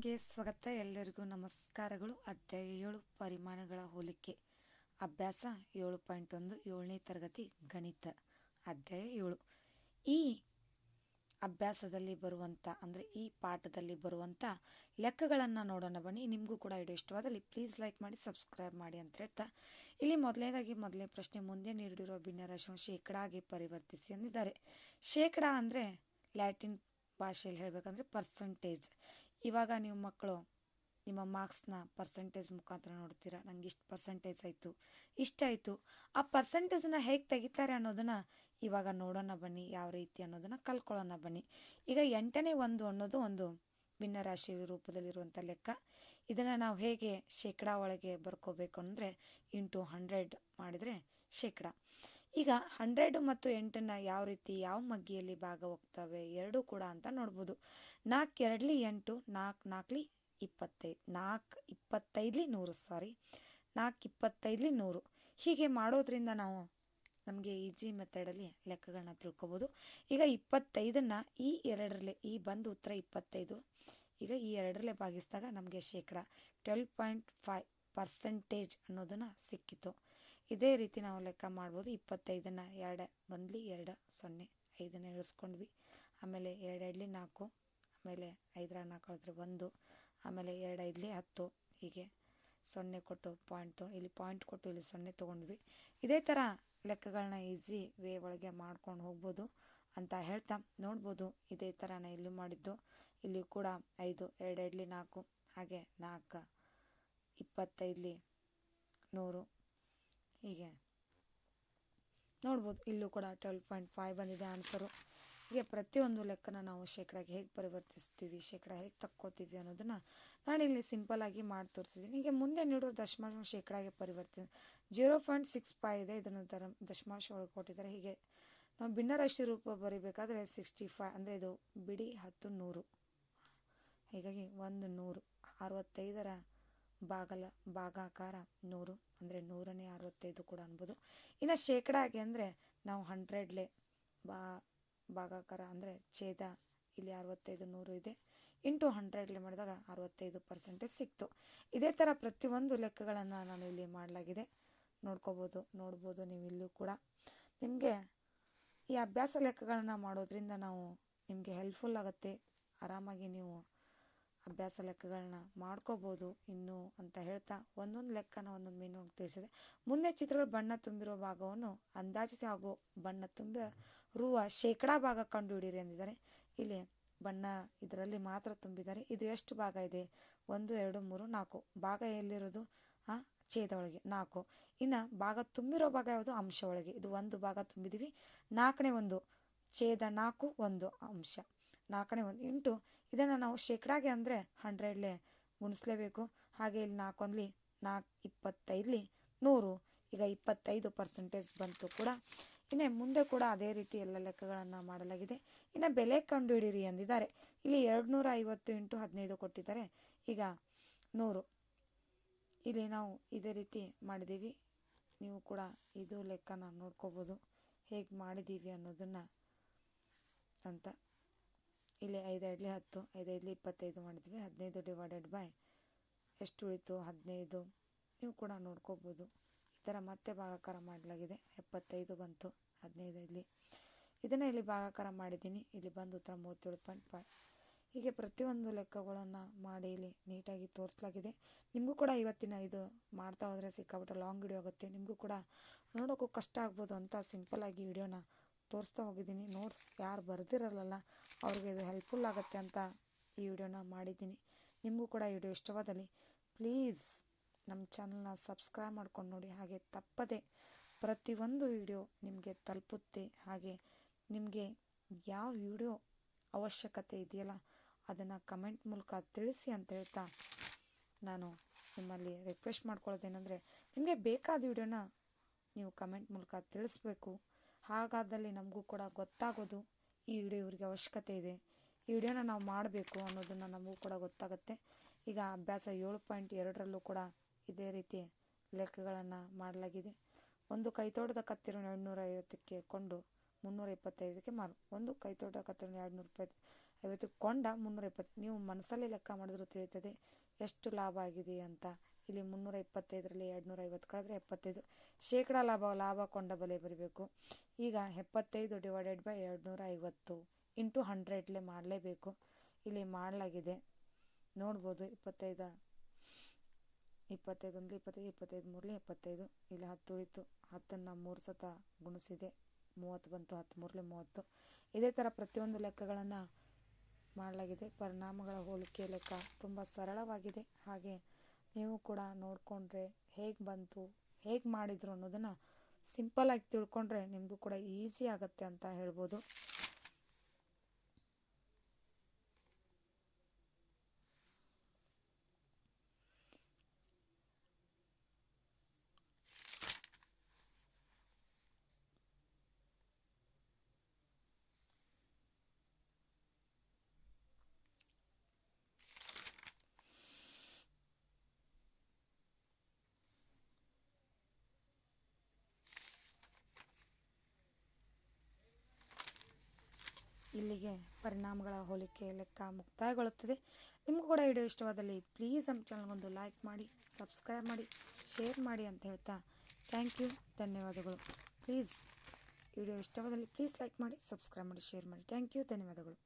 ಚಾನಲ್ಗೆ ಸ್ವಾಗತ. ಎಲ್ಲರಿಗೂ ನಮಸ್ಕಾರಗಳು. ಅಧ್ಯಾಯ ಏಳು, ಪರಿಮಾಣಗಳ ಹೋಲಿಕೆ. ಅಭ್ಯಾಸ ಏಳು ಪಾಯಿಂಟ್ ಒಂದು, ಏಳನೇ ತರಗತಿ ಗಣಿತ. ಅಧ್ಯಾಯ ಏಳು. ಈ ಅಭ್ಯಾಸದಲ್ಲಿ ಬರುವಂಥ ಅಂದರೆ ಈ ಪಾಠದಲ್ಲಿ ಬರುವಂಥ ಲೆಕ್ಕಗಳನ್ನು ನೋಡೋಣ ಬನ್ನಿ. ನಿಮಗೂ ಕೂಡ ಇದು ಇಷ್ಟವಾದಲ್ಲಿ ಪ್ಲೀಸ್ ಲೈಕ್ ಮಾಡಿ ಸಬ್ಸ್ಕ್ರೈಬ್ ಮಾಡಿ ಅಂತ ಹೇಳ್ತಾ. ಇಲ್ಲಿ ಮೊದಲನೇದಾಗಿ ಮೊದಲನೇ ಪ್ರಶ್ನೆ, ಮುಂದೆ ನೀಡಿರುವ ಭಿನ್ನರಾಶಿಯನ್ನು ಶೇಕಡಾಗೆ ಪರಿವರ್ತಿಸಿ ಅಂದಿದ್ದಾರೆ. ಶೇಕಡಾ ಅಂದರೆ ಲ್ಯಾಟಿನ್ ಭಾಷೆಯಲ್ಲಿ ಹೇಳಬೇಕಂದ್ರೆ ಪರ್ಸಂಟೇಜ್ ಇವಾಗ ನೀವು ಮಕ್ಕಳು, ನಿಮ್ಮ ಮಾರ್ಕ್ಸ್ನ ಪರ್ಸೆಂಟೇಜ್ ಮುಖಾಂತರ ನೋಡ್ತೀರಾ? ನಂಗೆ ಇಷ್ಟು ಪರ್ಸೆಂಟೇಜ್ ಆಯಿತು ಇಷ್ಟಾಯಿತು ಆ ಪರ್ಸೆಂಟೇಜನ್ನ ಹೇಗೆ ತೆಗಿತಾರೆ ಅನ್ನೋದನ್ನ ಇವಾಗ ನೋಡೋಣ ಬನ್ನಿ, ಯಾವ ರೀತಿ ಅನ್ನೋದನ್ನ ಕಲ್ಕೊಳ್ಳೋಣ ಬನ್ನಿ. ಈಗ ಎಂಟನೇ ಒಂದು ಅನ್ನೋದು ಒಂದು ಭಿನ್ನರಾಶಿ ರೂಪದಲ್ಲಿರುವಂಥ ಲೆಕ್ಕ. ಇದನ್ನು ನಾವು ಹೇಗೆ ಶೇಕಡಾ ಒಳಗೆ ಬರ್ಕೋಬೇಕು ಅಂದರೆ ಇಂಟು ಹಂಡ್ರೆಡ್ ಮಾಡಿದರೆ ಶೇಕಡ. ಈಗ ಹಂಡ್ರೆಡ್ ಮತ್ತು ಎಂಟನ್ನು ಯಾವ ರೀತಿ, ಯಾವ ಮಗ್ಗಿಯಲ್ಲಿ ಭಾಗ ಹೋಗ್ತವೆ ಎರಡೂ ಕೂಡ ಅಂತ ನೋಡ್ಬೋದು. ನಾಲ್ಕು ಎರಡ್ಲಿ ಎಂಟು, ನಾಲ್ಕು ನಾಲ್ಕಲಿ ಇಪ್ಪತ್ತೈದು ನಾಲ್ಕು ಇಪ್ಪತ್ತೈದ್ಲಿ ನೂರು ಸಾರಿ ನಾಲ್ಕು ಇಪ್ಪತ್ತೈದ್ಲಿ ನೂರು. ಹೀಗೆ ಮಾಡೋದ್ರಿಂದ ನಾವು ನಮಗೆ ಈಜಿ ಮೆಥಡಲ್ಲಿ ಲೆಕ್ಕಗಳನ್ನ ತಿಳ್ಕೊಬೋದು. ಈಗ ಇಪ್ಪತ್ತೈದನ್ನು ಈ ಎರಡರಲ್ಲೇ, ಈ ಬಂದು ಉತ್ತರ ಇಪ್ಪತ್ತೈದು. ಈಗ ಈ ಎರಡರಲ್ಲೇ ಭಾಗಿಸಿದಾಗ ನಮಗೆ ಶೇಕಡ ಟ್ವೆಲ್ ಪಾಯಿಂಟ್ ಫೈವ್ ಪರ್ಸೆಂಟೇಜ್ ಅನ್ನೋದನ್ನು ಸಿಕ್ಕಿತು. ಇದೇ ರೀತಿ ನಾವು ಲೆಕ್ಕ ಮಾಡ್ಬೋದು. ಇಪ್ಪತ್ತೈದನ್ನು ಎರಡು ಬಂದ್ಲಿ, ಎರಡು ಸೊನ್ನೆ, ಐದನ್ನು ಇಳಿಸ್ಕೊಂಡ್ವಿ. ಆಮೇಲೆ ಎರಡು ಇಡ್ಲಿ ನಾಲ್ಕು, ಆಮೇಲೆ ಐದರ ನಾಲ್ಕು ಕಳೆದ್ರೆ ಒಂದು, ಆಮೇಲೆ ಎರಡು ಐದ್ಲಿ ಹತ್ತು. ಹೀಗೆ ಸೊನ್ನೆ ಕೊಟ್ಟು ಪಾಯಿಂಟ್ ಇಲ್ಲಿ ಪಾಯಿಂಟ್ ಕೊಟ್ಟು ಇಲ್ಲಿ ಸೊನ್ನೆ ತೊಗೊಂಡ್ವಿ. ಇದೇ ಥರ ಲೆಕ್ಕಗಳನ್ನ ಈಸಿ ವೇ ಒಳಗೆ ಮಾಡ್ಕೊಂಡು ಹೋಗ್ಬೋದು ಅಂತ ಹೇಳ್ತಾ ನೋಡ್ಬೋದು. ಇದೇ ಥರ ನಾನು ಇಲ್ಲಿ ಮಾಡಿದ್ದು. ಇಲ್ಲಿ ಕೂಡ ಐದು, ಎರಡು ಇಡ್ಲಿ ನಾಲ್ಕು, ಹಾಗೆ ನಾಲ್ಕು, ಇಪ್ಪತ್ತೈದ್ಲಿ ನೂರು ಹೀಗೆ. ನೋಡ್ಬೋದು, ಇಲ್ಲೂ ಕೂಡ ಟ್ವೆಲ್ ಪಾಯಿಂಟ್ ಫೈವ್ ಬಂದಿದೆ ಆನ್ಸರು ಹೀಗೆ ಪ್ರತಿಯೊಂದು ಲೆಕ್ಕನ ನಾವು ಶೇಕಡಾಗೆ ಹೇಗೆ ಪರಿವರ್ತಿಸ್ತೀವಿ, ಶೇಕಡ ಹೇಗೆ ತಕ್ಕೊಳ್ತೀವಿ ಅನ್ನೋದನ್ನು ನಾನು ಇಲ್ಲಿ ಸಿಂಪಲ್ಲಾಗಿ ಮಾಡಿ ತೋರಿಸಿದ್ದೀನಿ ಹೀಗೆ ಮುಂದೆ ನೀಡೋ ದಶಮಾಂಶ ಶೇಕಡಾಗೆ ಪರಿವರ್ತನೆ ಜೀರೋ ಪಾಯಿಂಟ್ ಸಿಕ್ಸ್ ಫೈವ್ ಇದೆ, ಇದನ್ನು ದರ, ದಶಮಾಂಶ ಒಳಗೆ ಕೊಟ್ಟಿದ್ದಾರೆ. ಹೀಗೆ ನಾವು ಭಿನ್ನರಾಶಿ ರೂಪ ಬರೀಬೇಕಾದ್ರೆ ಸಿಕ್ಸ್ಟಿ ಫೈವ್ ಅಂದರೆ ಇದು ಬಿಡಿ ಹತ್ತು ನೂರು. ಹೀಗಾಗಿ ಒಂದು ನೂರು, ಅರವತ್ತೈದರ ಭಾಗಲ ಭಾಗಾಕಾರ ನೂರು ಅಂದರೆ ನೂರನೇ ಅರವತ್ತೈದು ಕೂಡ ಅನ್ಬೋದು. ಇನ್ನು ಶೇಕಡಾಗೆ ಅಂದರೆ ನಾವು ಹಂಡ್ರೆಡ್ಲೆ ಬಾ, ಭಾಗಾಕಾರ ಅಂದರೆ ಛೇದ ಇಲ್ಲಿ ಅರವತ್ತೈದು ನೂರು ಇದೆ. ಇಂಟು ಹಂಡ್ರೆಡ್ಲೆ ಮಾಡಿದಾಗ ಅರವತ್ತೈದು ಪರ್ಸೆಂಟೇಜ್ ಸಿಕ್ತು. ಇದೇ ಥರ ಪ್ರತಿಯೊಂದು ಲೆಕ್ಕಗಳನ್ನು ನಾನು ಇಲ್ಲಿ ಮಾಡಲಾಗಿದೆ. ನೋಡ್ಕೋಬೋದು, ನೋಡ್ಬೋದು ನೀವು ಇಲ್ಲೂ ಕೂಡ. ನಿಮಗೆ ಈ ಅಭ್ಯಾಸ ಲೆಕ್ಕಗಳನ್ನು ಮಾಡೋದ್ರಿಂದ ನಾವು ನಿಮಗೆ ಹೆಲ್ಪ್ಫುಲ್ ಆಗುತ್ತೆ. ಆರಾಮಾಗಿ ನೀವು ಅಭ್ಯಾಸ ಲೆಕ್ಕಗಳನ್ನ ಮಾಡ್ಕೋಬೋದು ಇನ್ನು ಅಂತ ಹೇಳ್ತಾ ಒಂದೊಂದು ಲೆಕ್ಕನ ಒಂದೊಂದು ಮೀನು ತಿಳಿಸಿದೆ ಮುಂದೆ ಚಿತ್ರಗಳು ಬಣ್ಣ ತುಂಬಿರುವ ಭಾಗವನ್ನು ಅಂದಾಜಿಸಿ ಹಾಗೂ ಬಣ್ಣ ತುಂಬಿರುವ ಶೇಕಡಾ ಭಾಗ ಕಂಡುಹಿಡಿಯಿರಿ ಅಂದಿದ್ದಾರೆ ಇಲ್ಲಿ ಬಣ್ಣ ಇದರಲ್ಲಿ ಮಾತ್ರ ತುಂಬಿದ್ದಾರೆ. ಇದು ಎಷ್ಟು ಭಾಗ ಇದೆ? ಒಂದು, ಎರಡು, ಮೂರು, ನಾಲ್ಕು. ಭಾಗ ಎಲ್ಲಿರೋದು? ಆ, ಛೇದ ಒಳಗೆ, ನಾಲ್ಕು. ಇನ್ನು ಭಾಗ ತುಂಬಿರೋ ಭಾಗ ಯಾವುದು? ಅಂಶ ಒಳಗೆ. ಇದು ಒಂದು ಭಾಗ ತುಂಬಿದೀವಿ. ನಾಲ್ಕನೇ ಒಂದು, ಛೇದ ನಾಲ್ಕು, ಒಂದು ಅಂಶ. ನಾಲ್ಕನೇ ಒಂದು ಇಂಟು ಇದನ್ನು ನಾವು ಶೇಕಡಾಗೆ ಅಂದರೆ ಹಂಡ್ರೆಡ್ಲೆ ಗುಣಿಸ್ಲೇಬೇಕು. ಹಾಗೆ ಇಲ್ಲಿ ನಾಲ್ಕೊಂದ್ಲಿ ನಾಲ್ಕು ಇಪ್ಪತ್ತೈದ್ಲಿ ನೂರು. ಈಗ ಇಪ್ಪತ್ತೈದು ಪರ್ಸೆಂಟೇಜ್ ಬಂತು ಕೂಡ. ಇನ್ನೇ ಮುಂದೆ ಕೂಡ ಅದೇ ರೀತಿ ಎಲ್ಲ ಲೆಕ್ಕಗಳನ್ನು ಮಾಡಲಾಗಿದೆ. ಇನ್ನು ಬೆಲೆ ಕಂಡುಹಿಡಿರಿ ಅಂದಿದ್ದಾರೆ ಇಲ್ಲಿ ಎರಡು ನೂರ ಐವತ್ತು ಇಂಟು ಹದಿನೈದು ಕೊಟ್ಟಿದ್ದಾರೆ. ಈಗ ನೂರು. ಇಲ್ಲಿ ನಾವು ಇದೇ ರೀತಿ ಮಾಡಿದ್ದೀವಿ. ನೀವು ಕೂಡ ಇದು ಲೆಕ್ಕನ ನೋಡ್ಕೋಬೋದು. ಹೇಗೆ ಮಾಡಿದ್ದೀವಿ ಅನ್ನೋದನ್ನು ಅಂತ. ಇಲ್ಲಿ ಐದು ಎರಡ್ಲಿ ಹತ್ತು, ಐದು, ಐದ್ಲಿ ಇಪ್ಪತ್ತೈದು ಮಾಡಿದ್ವಿ. ಹದಿನೈದು ಡಿವೈಡೆಡ್ ಬೈ ಎಷ್ಟು ಉಳಿತು? ಹದಿನೈದು. ನೀವು ಕೂಡ ನೋಡ್ಕೋಬೋದು. ಈ ಥರ ಮತ್ತೆ ಭಾಗಾಕಾರ ಮಾಡಲಾಗಿದೆ. ಎಪ್ಪತ್ತೈದು ಬಂತು ಹದಿನೈದರಲ್ಲಿ ಇದನ್ನು ಇಲ್ಲಿ ಭಾಗಾಕಾರ ಮಾಡಿದ್ದೀನಿ. ಇಲ್ಲಿ ಬಂದು ಉತ್ತರ ಮೂವತ್ತೇಳು ಪಾಯಿಂಟ್ ಫೈವ್ ಹೀಗೆ ಪ್ರತಿಯೊಂದು ಲೆಕ್ಕಗಳನ್ನು ಮಾಡಿ ಇಲ್ಲಿ ನೀಟಾಗಿ ತೋರಿಸಲಾಗಿದೆ. ನಿಮಗೂ ಕೂಡ ಇವತ್ತಿನ ಇದು ಮಾಡ್ತಾ ಹೋದರೆ ಸಿಕ್ಕಾಬಿಟ್ಟು ಲಾಂಗ್ ವಿಡಿಯೋ ಆಗುತ್ತೆ. ನಿಮಗೂ ಕೂಡ ನೋಡೋಕ್ಕೂ ಕಷ್ಟ ಆಗ್ಬೋದು ಅಂತ ಸಿಂಪಲ್ಲಾಗಿ ವಿಡಿಯೋನ ತೋರಿಸ್ತಾ ಹೋಗಿದ್ದೀನಿ. ನೋಟ್ಸ್ ಯಾರು ಬರೆದಿರಲ್ಲ ಅವ್ರಿಗೆ ಇದು ಹೆಲ್ಪ್ಫುಲ್ ಆಗುತ್ತೆ ಅಂತ ಈ ವಿಡಿಯೋನ ಮಾಡಿದ್ದೀನಿ. ನಿಮಗೂ ಕೂಡ ಈ ವಿಡಿಯೋ ಇಷ್ಟವಾದಲ್ಲಿ ಪ್ಲೀಸ್ ನಮ್ಮ ಚಾನಲ್ನ ಸಬ್ಸ್ಕ್ರೈಬ್ ಮಾಡ್ಕೊಂಡು ನೋಡಿ. ಹಾಗೆ ತಪ್ಪದೆ ಪ್ರತಿಯೊಂದು ವಿಡಿಯೋ ನಿಮಗೆ ತಲುಪುತ್ತೆ. ಹಾಗೆ ನಿಮಗೆ ಯಾವ ವಿಡಿಯೋ ಅವಶ್ಯಕತೆ ಇದೆಯಲ್ಲ, ಅದನ್ನು ಕಮೆಂಟ್ ಮೂಲಕ ತಿಳಿಸಿ ಅಂತ ಹೇಳ್ತಾ ನಾನು ನಿಮ್ಮಲ್ಲಿ ರಿಕ್ವೆಸ್ಟ್ ಮಾಡ್ಕೊಳ್ಳೋದೇನೆಂದರೆ, ನಿಮಗೆ ಬೇಕಾದ ವಿಡಿಯೋನ ನೀವು ಕಮೆಂಟ್ ಮೂಲಕ ತಿಳಿಸ್ಬೇಕು. ಹಾಗಾದಲ್ಲಿ ನಮಗೂ ಕೂಡ ಗೊತ್ತಾಗೋದು ಈ ವಿಡಿಯೋ ಇವ್ರಿಗೆ ಅವಶ್ಯಕತೆ ಇದೆ. ಈ ವಿಡಿಯೋನ ನಾವು ಮಾಡಬೇಕು ಅನ್ನೋದನ್ನು ನಮಗೂ ಕೂಡ ಗೊತ್ತಾಗುತ್ತೆ. ಈಗ ಅಭ್ಯಾಸ ಏಳು ಪಾಯಿಂಟ್ ಎರಡರಲ್ಲೂ ಕೂಡ ಇದೇ ರೀತಿ ಲೆಕ್ಕಗಳನ್ನು ಮಾಡಲಾಗಿದೆ. ಒಂದು ಕೈತೋಟದ ಕತ್ತಿರನ್ನು ಎರಡುನೂರ ಐವತ್ತಕ್ಕೆ ಕೊಂಡು ಮುನ್ನೂರ ಇಪ್ಪತ್ತೈದಕ್ಕೆ ಮಾರು. ಒಂದು ಕೈತೋಟದ ಕತ್ತಿರನ್ನು ಎರಡು ನೂರ ಇಪ್ಪತ್ತು ಐವತ್ತು ಕೊಂಡ ಮುನ್ನೂರ ಇಪ್ಪತ್ತು ನೀವು ಮನಸ್ಸಲ್ಲಿ ಲೆಕ್ಕ ಮಾಡಿದ್ರು ತಿಳಿಯುತ್ತದೆ. ಎಷ್ಟು ಲಾಭ ಆಗಿದೆ ಅಂತ. ಇಲ್ಲಿ ಮುನ್ನೂರ ಇಪ್ಪತ್ತೈದರಲ್ಲಿ ಎರಡು ನೂರ ಐವತ್ತು ಕಳೆದ್ರೆ ಎಪ್ಪತ್ತೈದು. ಶೇಕಡ ಲಾಭ ಲಾಭ ಕೊಂಡ ಬೆಲೆ ಬರಬೇಕು. ಈಗ ಎಪ್ಪತ್ತೈದು ಡಿವೈಡೆಡ್ ಬೈ ಎರಡು ನೂರ ಐವತ್ತು ಇಂಟು ಹಂಡ್ರೆಡ್ಲೆ ಮಾಡಲೇಬೇಕು. ಇಲ್ಲಿ ಮಾಡಲಾಗಿದೆ. ನೋಡ್ಬೋದು, ಇಪ್ಪತ್ತೈದು ಇಪ್ಪತ್ತೈದು ಒಂದು ಇಪ್ಪತ್ತೈದು ಇಪ್ಪತ್ತೈದು ಮೂರಲಿ ಎಪ್ಪತ್ತೈದು. ಇಲ್ಲಿ ಹತ್ತು ಉಳಿತು. ಹತ್ತನ್ನು ಮೂರು ಸತ ಗುಣಿಸಿದೆ. ಮೂವತ್ತು ಬಂತು, ಹತ್ತು ಮೂರಲಿ ಮೂವತ್ತು. ಇದೇ ಥರ ಪ್ರತಿಯೊಂದು ಲೆಕ್ಕಗಳನ್ನು ಮಾಡಲಾಗಿದೆ. ಪರಿಣಾಮಗಳ ಹೋಲಿಕೆ ಲೆಕ್ಕ ತುಂಬ ಸರಳವಾಗಿದೆ. ಹಾಗೆ ನೀವು ಕೂಡ ನೋಡಿಕೊಂಡ್ರೆ ಹೇಗೆ ಬಂತು, ಹೇಗೆ ಮಾಡಿದರು ಅನ್ನೋದನ್ನು ಆಗಿ ತಿಳ್ಕೊಂಡ್ರೆ ನಿಮಗೂ ಕೂಡ ಈಸಿ ಆಗುತ್ತೆ ಅಂತ ಹೇಳ್ಬೋದು. ಇಲ್ಲಿಗೆ ಪರಿಣಾಮಗಳ ಹೋಲಿಕೆ ಲೆಕ್ಕ ಮುಕ್ತಾಯಗೊಳ್ಳುತ್ತದೆ. ನಿಮಗೂ ಕೂಡ ವಿಡಿಯೋ ಇಷ್ಟವಾದಲ್ಲಿ ಪ್ಲೀಸ್ ನಮ್ಮ ಚಾನಲ್ಗೊಂದು ಲೈಕ್ ಮಾಡಿ ಸಬ್ಸ್ಕ್ರೈಬ್ ಮಾಡಿ ಶೇರ್ ಮಾಡಿ ಅಂತ ಹೇಳ್ತಾ ಥ್ಯಾಂಕ್ ಯು ಧನ್ಯವಾದಗಳು. ಪ್ಲೀಸ್ ವಿಡಿಯೋ ಇಷ್ಟವಾದಲ್ಲಿ ಪ್ಲೀಸ್ ಲೈಕ್ ಮಾಡಿ ಸಬ್ಸ್ಕ್ರೈಬ್ ಮಾಡಿ ಶೇರ್ ಮಾಡಿ. ಥ್ಯಾಂಕ್ ಯು ಧನ್ಯವಾದಗಳು.